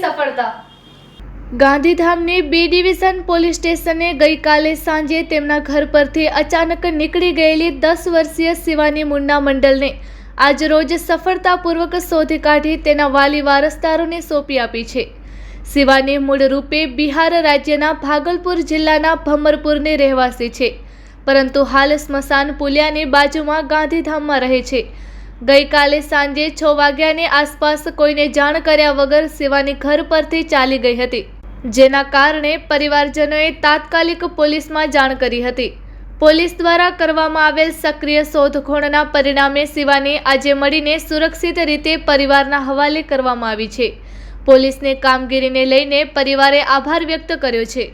સફળતા. ગાંધીધામની B division police સ્ટેશને ગઈકાલે સાંજે તેમના ઘર પરથી અચાનક નીકળી ગયેલી દસ વર્ષીય શિવાની મુન્ના મંડલને આજરોજ સફળતાપૂર્વક શોધી કાઢી તેના વાલી વારસદારોને સોંપી આપી છે. શિવાની મૂળ રૂપે બિહાર રાજ્યના ભાગલપુર જિલ્લાના ભમરપુરની રહેવાસી છે. પરંતુ હાલ સ્મશાન પુલિયાની બાજુમાં ગાંધીધામમાં રહે છે. ગઈકાલે સાંજે છ વાગ્યાની આસપાસ કોઈને જાણ કર્યા વગર શિવાની ઘર પરથી ચાલી ગઈ હતી. જેના કારણે પરિવારજનોએ તાત્કાલિક પોલીસમાં જાણ કરી હતી. પોલીસ દ્વારા કરવામાં આવેલ સક્રિય શોધખોળના પરિણામે શિવાની આજે મળીને સુરક્ષિત રીતે પરિવારના હવાલે કરવામાં આવી છે. પોલીસની કામગીરીને લઈને પરિવારે આભાર વ્યક્ત કર્યો છે.